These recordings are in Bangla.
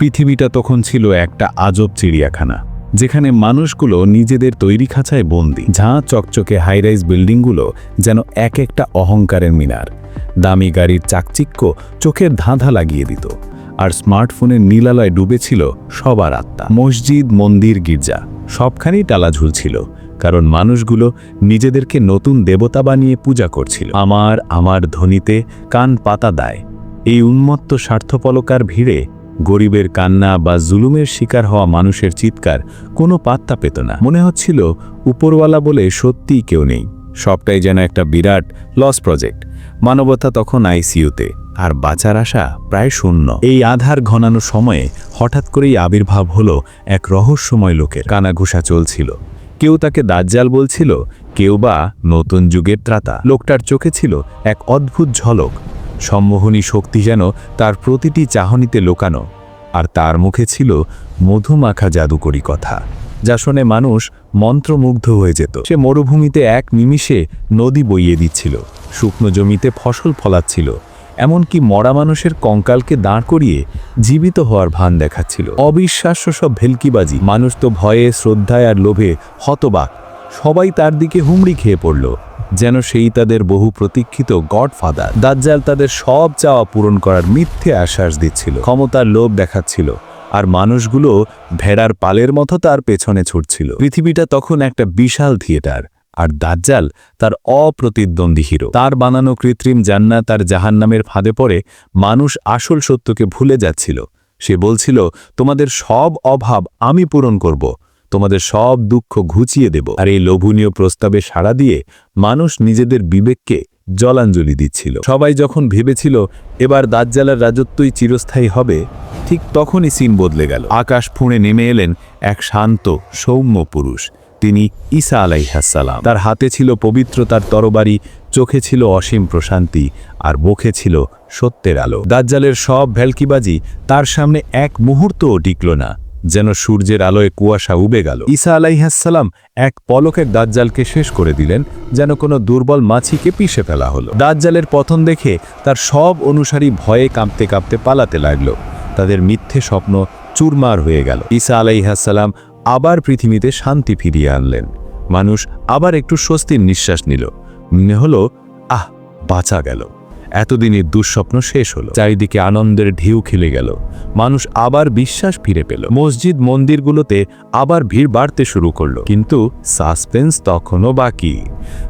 পৃথিবীটা তখন ছিল একটা আজব চিড়িয়াখানা, যেখানে মানুষগুলো নিজেদের তৈরি খাঁচায় বন্দি। ঝাঁ চকচকে হাইরাইজ বিল্ডিংগুলো যেন এক একটা অহংকারের মিনার। দামি গাড়ির চাকচিক্য চোখের ধাঁধা লাগিয়ে দিত, আর স্মার্টফোনের নীলালয় ডুবেছিল সবার আত্মা। মসজিদ, মন্দির, গির্জা সবখানেই টালা ঝুলছিল কারণ মানুষগুলো নিজেদেরকে নতুন দেবতা বানিয়ে পূজা করছিল। আমার আমার ধ্বনিতে কান পাতা দেয়, এই উন্মত্ত স্বার্থপলকার ভিড়ে গরিবের কান্না বা জুলুমের শিকার হওয়া মানুষের চিৎকার কোনো পাত্তা পেত না। মনে হচ্ছিল, উপরওয়ালা বলে সত্যিই কেউ নেই। সবটাই যেন একটা বিরাট লস প্রজেক্ট মানবতা তখন আইসিইউতে, আর বাঁচার আশা প্রায় শূন্য। এই আধার ঘনানো সময়ে হঠাৎ করেই আবির্ভাব হলো এক রহস্যময় লোকের। কানাঘুষা চলছিল। কেউ তাকে দাজ্জাল বলছিল, কেউ বা নতুন যুগের ত্রাতা। লোকটার চোখে ছিল এক অদ্ভুত ঝলক। সম্মোহনী শক্তি যেন তার প্রতিটি চাহনিতে লোকানো। আর তার মুখে ছিল মধুমাখা জাদুকরি কথা, যা শুনে মানুষ মন্ত্রমুগ্ধ হয়ে যেত। সে মরুভূমিতে এক নিমিষে নদী বইয়ে দিচ্ছিল, শুকনো জমিতে ফসল ফলাচ্ছিল, এমনকি মরা মানুষের কঙ্কালকে দাঁড় করিয়ে জীবিত হওয়ার ভান দেখাচ্ছিল। অবিশ্বাস্য সব ভেলকিবাজি, মানুষ তো ভয়ে, শ্রদ্ধায় আর লোভে হতবাক, সবাই তার দিকে হুমড়ি খেয়ে পড়ল। যেন সেই তাদের বহু প্রতীক্ষিত গডফাদার। দাজ্জাল তাদের সব চাওয়া পূরণ করার মিথ্যে আশ্বাস দিচ্ছিল। ক্ষমতার লোভ দেখাচ্ছিল আর মানুষগুলো ভেড়ার পালের মতো তার পেছনে ছুটছিল। পৃথিবীটা তখন একটা বিশাল থিয়েটার আর দাজ্জাল তার অপ্রতিদ্বন্দ্বী হিরো। তার বানানো কৃত্রিম জান্নাত আর জাহান্নামের ফাঁদে পড়ে মানুষ আসল সত্যকে ভুলে যাচ্ছিল। সে বলছিল, তোমাদের সব অভাব আমি পূরণ করব। তোমাদের সব দুঃখ ঘুচিয়ে দেব। আর এই লোভনীয় প্রস্তাবে সাড়া দিয়ে মানুষ নিজেদের বিবেককে জলাঞ্জলি দিচ্ছিল। সবাই যখন ভেবেছিল, এবার দাজ্জালার রাজত্বই চিরস্থায়ী হবে, ঠিক তখনই সিন বদলে গেল। আকাশ ফুঁড়ে নেমে এলেন এক শান্ত, সৌম্য পুরুষ। তিনি ঈসা আলাইহাসালাম তার হাতে ছিল পবিত্রতার তরবারি, চোখে ছিল অসীম প্রশান্তি, আর মুখে ছিল সত্যের আলো। দাজ্জালের সব ভ্যালকিবাজি তার সামনে এক মুহূর্তও টিকল না। যেন সূর্যের আলোয় কুয়াশা উবে গেল। ঈসা আলাইহাসাল্লাম এক পলকের দাজ্জালকে শেষ করে দিলেন, যেন কোনো দুর্বল মাছিকে পিষে ফেলা হলো। দাজ্জালের পতন দেখে তার সব অনুসারী ভয়ে কাঁপতে কাঁপতে পালাতে লাগল। তাদের মিথ্যে স্বপ্ন চুরমার হয়ে গেল। ঈসা আলাইহাসাল্লাম আবার পৃথিবীতে শান্তি ফিরিয়ে আনলেন। মানুষ আবার একটু স্বস্তির নিঃশ্বাস নিল। মনে হলো, আহ, বাঁচা গেল। এতদিনের দুঃস্বপ্ন শেষ হলো। চারিদিকে আনন্দের ঢেউ খেলে গেল। মানুষ আবার বিশ্বাস ফিরে পেল। মসজিদ মন্দিরগুলোতে আবার ভিড় বাড়তে শুরু করল। কিন্তু সাসপেন্স তখনও বাকি।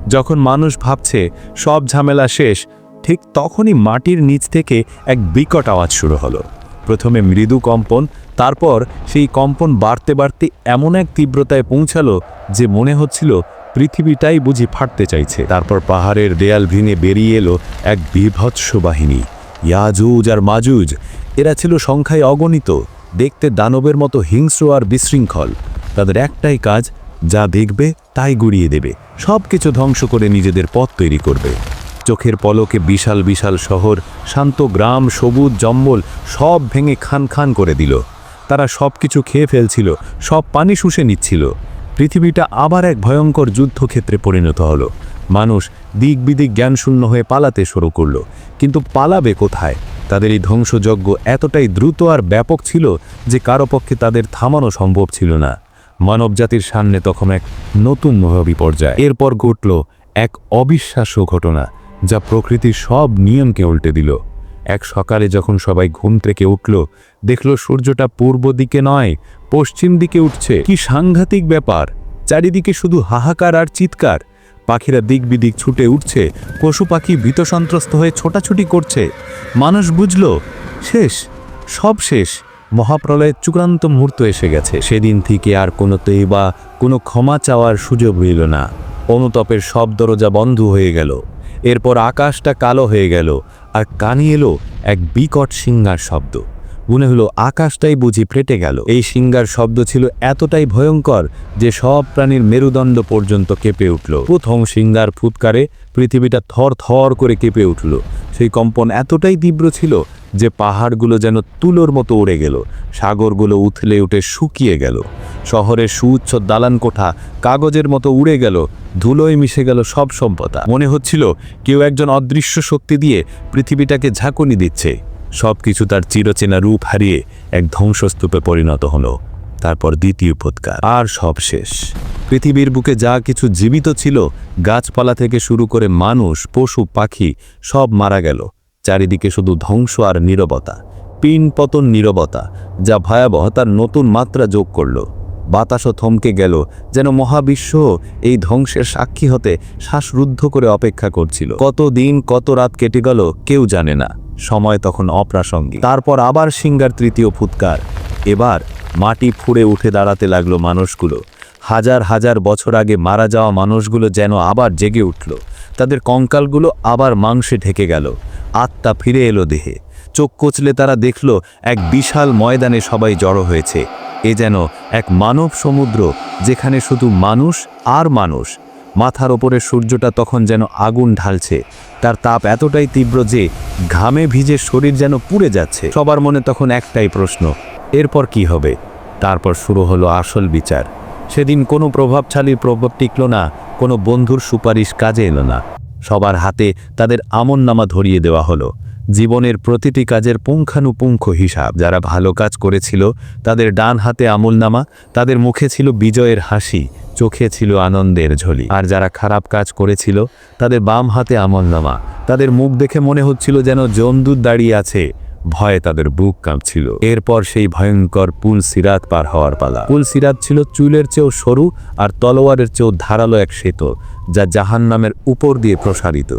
যখন মানুষ ভাবছে সব ঝামেলা শেষ, ঠিক তখনই মাটির নিচ থেকে এক বিকট আওয়াজ শুরু হলো। প্রথমে মৃদু কম্পন, তারপর সেই কম্পন বাড়তে বাড়তে এমন এক তীব্রতায় পৌঁছালো যে মনে হচ্ছিল পৃথিবীটাই বুঝি ফাটতে চাইছে। তারপর পাহাড়ের দেয়াল ভেঙে বেরিয়ে এলো এক বিভৎস বাহিনী। ইয়াজুজ আর মাজুজ, এরা ছিল সংখ্যায় অগণিত, দেখতে দানবের মতো হিংস্র আর বিশৃঙ্খল। তাদের একটাই কাজ, যা দেখবে তাই গুড়িয়ে দেবে। সব কিছু ধ্বংস করে নিজেদের পথ তৈরি করবে। চোখের পলকে বিশাল বিশাল শহর, শান্ত গ্রাম, সবুজ জম্বল সব ভেঙে খান খান করে দিল। তারা সব কিছু খেয়ে ফেলছিল, সব পানি শুষে নিচ্ছিল। পৃথিবীটা আবার এক ভয়ঙ্কর যুদ্ধক্ষেত্রে পরিণত হলো। মানুষ দিক বিদিক জ্ঞানশূন্য হয়ে পালাতে শুরু করল, কিন্তু পালাবে কোথায়? তাদের এই ধ্বংসযজ্ঞ এতটাই দ্রুত আর ব্যাপক ছিল যে কারও পক্ষে তাদের থামানো সম্ভব ছিল না। মানবজাতির সামনে তখন এক নতুন মহাবিপর্যয়। এরপর ঘটল এক অবিশ্বাস্য ঘটনা। যা প্রকৃতির সব নিয়মকে উল্টে দিল। এক সকালে যখন সবাই ঘুম থেকে উঠল, দেখল সূর্যটা পূর্ব দিকে নয়, পশ্চিম দিকে উঠছে। কি সাংঘাতিক ব্যাপার! চারিদিকে শুধু হাহাকার আর চিৎকার। পাখিরা দিক বিদিক ছুটে উঠছে, পশু পাখি ভীতসন্ত্রস্ত হয়ে ছোটাছুটি করছে। মানুষ বুঝল, শেষ, সব শেষ। মহাপ্রলয়ের চূড়ান্ত মুহূর্ত এসে গেছে। সেদিন থেকে আর কোনো তেই বা কোনো ক্ষমা চাওয়ার সুযোগ রইল না। অনুতপের সব দরজা বন্ধ হয়ে গেল। এরপর আকাশটা কালো হয়ে গেল আর কানে এলো এক বিকট সিংহার শব্দ। মনে হলো আকাশটাই বুঝি ফেটে গেল। এই সিঙ্গার শব্দ ছিল এতটাই ভয়ঙ্কর যে সব প্রাণীর মেরুদণ্ড পর্যন্ত কেঁপে উঠল। প্রথম সিঙ্গার ফুৎকারে পৃথিবীটা থর থর করে কেঁপে উঠল। সেই কম্পন এতটাই তীব্র ছিল যে পাহাড়গুলো যেন তুলোর মতো উড়ে গেল। সাগরগুলো উথলে উঠে শুকিয়ে গেল। শহরের সুউচ্ছ দালান কোঠা কাগজের মতো উড়ে গেল। ধুলোয় মিশে গেল সব সম্পদা। মনে হচ্ছিল কেউ একজন অদৃশ্য শক্তি দিয়ে পৃথিবীটাকে ঝাঁকুনি দিচ্ছে। সব কিছু তার চিরচেনা রূপ হারিয়ে এক ধ্বংসস্তূপে পরিণত হলো। তারপর দ্বিতীয় ফুৎকার আর সব শেষ পৃথিবীর বুকে যা কিছু জীবিত ছিল, গাছপালা থেকে শুরু করে মানুষ, পশু, পাখি, সব মারা গেল। চারিদিকে শুধু ধ্বংস আর নীরবতা। পিন পতন নীরবতা, যা ভয়াবহতার নতুন মাত্রা যোগ করল। বাতাসও থমকে গেল, যেন মহাবিশ্ব এই ধ্বংসের সাক্ষী হতে শ্বাসরুদ্ধ করে অপেক্ষা করছিল। কত দিন কত রাত কেটে গেল, কেউ জানে না। সময় তখন অপ্রাসঙ্গিক। তারপর আবার সিঙ্গার তৃতীয় ফুৎকার। এবার মাটি ফুঁড়ে উঠে দাঁড়াতে লাগল মানুষগুলো। হাজার হাজার বছর আগে মারা যাওয়া মানুষগুলো যেন আবার জেগে উঠল। তাদের কঙ্কালগুলো আবার মাংসে ঢেকে গেল। আত্মা ফিরে এলো দেহে। চোখ কচলে তারা দেখল, এক বিশাল ময়দানে সবাই জড়ো হয়েছে। এ যেন এক মানব সমুদ্র, যেখানে শুধু মানুষ আর মানুষ মাথার ওপরে সূর্যটা তখন যেন আগুন ঢালছে। তার তাপ এতটাই তীব্র যে ঘামে ভিজে শরীর যেন পুড়ে যাচ্ছে। সবার মনে তখন একটাই প্রশ্ন, এরপর কি হবে? তারপর শুরু হলো আসল বিচার। সেদিন কোনো প্রভাবশালীর প্রভাব টিকল না, কোনো বন্ধুর সুপারিশ কাজে এলো না। সবার হাতে তাদের আমননামা ধরিয়ে দেওয়া হলো। জীবনের প্রতিটি কাজের পুঙ্খানুপুঙ্খ হিসাব। যারা ভালো কাজ করেছিল, তাদের ডান হাতে আমলনামা, তাদের মুখে ছিল বিজয়ের হাসি। চোখে ছিল আনন্দের ঝলি। আর যারা খারাপ কাজ করেছিল, তাদের বাম হাতে আমলনামা তাদের মুখ দেখে মনে হচ্ছিল যেন জমদূত দাঁড়িয়ে আছে। ভয়ে তাদের বুক কাঁপছিল। এরপর সেই ভয়ঙ্কর পুল সিরাত পার হওয়ার পালা। পুল সিরাত ছিল চুলের চেয়েও সরু আর তলোয়ারের চেয়েও ধারালো এক সেতু, যা জাহান্নামের উপর দিয়ে প্রসারিত।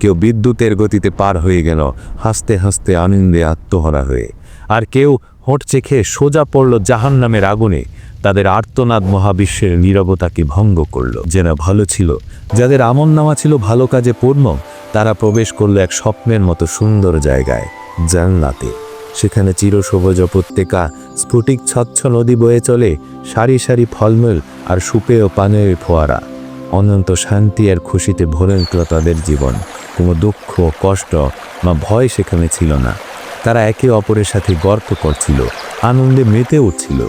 কেউ বিদ্যুতের গতিতে পার হয়ে গেল, হাসতে হাসতে আনন্দে আত্মহরা হয়ে। আর কেউ হোঁট চেখে সোজা পড়ল জাহান্নামের আগুনে। তাদের আর্তনাদ মহাবিশ্বের নীরবতাকে ভঙ্গ করল। যেন ভালো ছিল, যাদের আমন নামা ছিল ভালো কাজে পূর্ণ, তারা প্রবেশ করল এক স্বপ্নের মতো সুন্দর জায়গায়, জান্নাতে। সেখানে চিরসবুজ উপত্যকা, স্ফুটিক স্বচ্ছ নদী বয়ে চলে, সারি সারি ফলমূল আর সুপে ও ফোয়ারা। অনন্ত শান্তি আর খুশিতে ভরে উঠল তাদের জীবন। কোনো দুঃখ কষ্ট বা ভয় সেখানে ছিল না। তারা একে অপরের সাথে গর্ত করছিল, আনন্দে মেতে উঠছিল।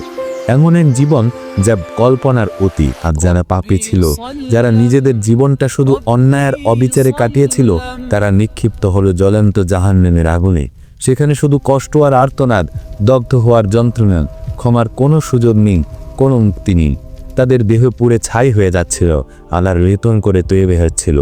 এমন এক জীবন যা কল্পনার অতি আর যারা পাপি ছিল, যারা নিজেদের জীবনটা শুধু অন্যায়ের অবিচারে কাটিয়েছিল, তারা নিক্ষিপ্ত হলো জ্বলন্ত জাহান্নামের আগুনে। সেখানে শুধু কষ্ট আর আর্তনাদ, দগ্ধ হওয়ার যন্ত্রণা, ক্ষমার কোনো সুযোগ নেই, কোনো মুক্তি নেই। তাদের দেহ পুড়ে ছাই হয়ে যাচ্ছিল। আলার রেতন করে তৈরি হচ্ছিল,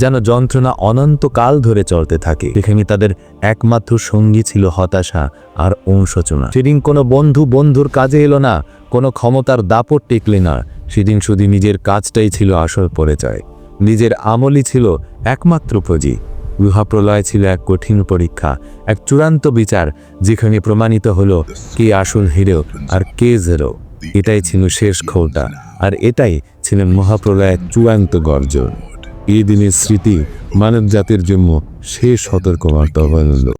যেন যন্ত্রণা অনন্তকাল ধরে চলতে থাকে। সেখানে তাদের একমাত্র সঙ্গী ছিল হতাশা আর অনুশোচনা। সেদিন কোনো বন্ধু বন্ধুর কাজে এলো না, কোনো ক্ষমতার দাপট টেকলে না। সেদিন শুধু নিজের কাজটাই ছিল আসল পরিচয়। নিজের আমলই ছিল একমাত্র পুঁজি। গুহাপ্রলয় ছিল এক কঠিন পরীক্ষা, এক চূড়ান্ত বিচার, যেখানে প্রমাণিত হলো কে আসল হিরো আর কে জেরো। এটাই ছিল শেষ খোটা আর এটাই ছিলেন মহাপ্রলয়ের চূড়ান্ত গর্জন। এই দিনের স্মৃতি মানব জাতির জন্য শেষ সতর্কবার্তা হল